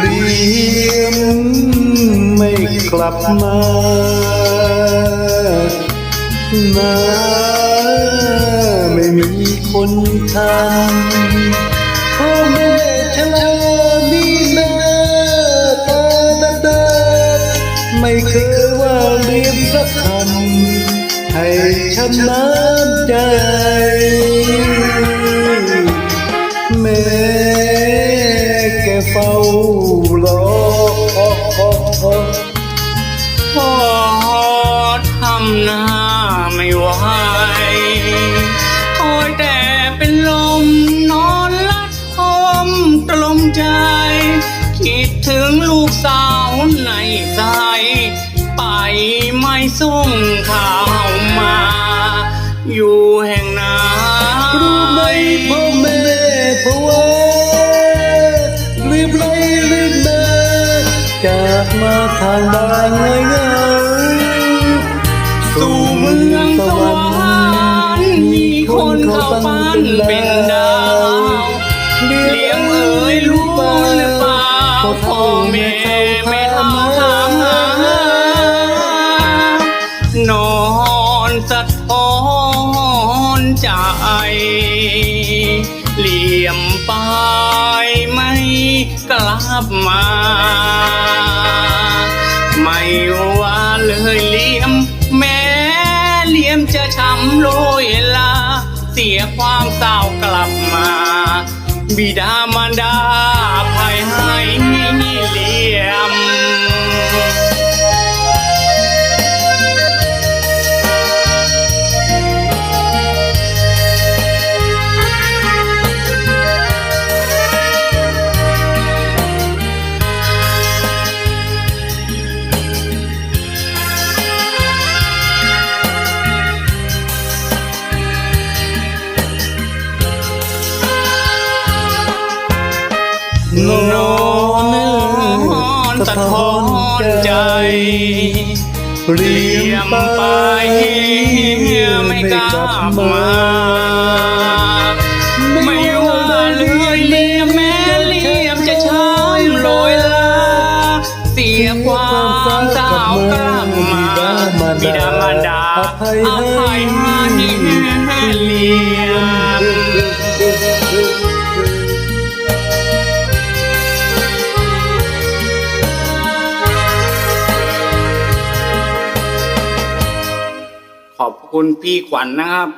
เรียมไม่กลับมานาไม่มีคนทำพ่อแม่ชลอมีนาตาตาตาไม่เคยว่าเรียมสักคำให้ฉันน้ำใจ เฝ้ารอพ่อทำหน้าไม่ไหวคอยแต่เป็นลมนอนลัดคมตรมใจ คิดถึงลูกสาวในใจไปไม่ส่งข่าวมา อยู่แห่งนารู้ไหม มาทางบ้านง่ายง่ายสู่เมืองสวรรค์มีคนเข้าปั้นเป็นดาวเลี้ยงเอ๋ยรู้หรือเปล่าพ่อแม่ไม่ทำถามหานอนสะท้อนใจเหลี่ยมไปไม่กลับมา ไม่ว่าเลยเลี่ยม แม้เลี่ยมจะช้ำโรยลา เสียความเศร้ากลับมา บิดามารดา นนอนสะท้อนใจ เรีเลี่ยมไปไปไม่กลับมาไม่ว่าเลยเลี่ยมแม้เลียมจะช้ำโรยลาเสียความสาวกลับมาบิดามารดาอภัยให้เลียม คุณพี่ขวัญนะครับ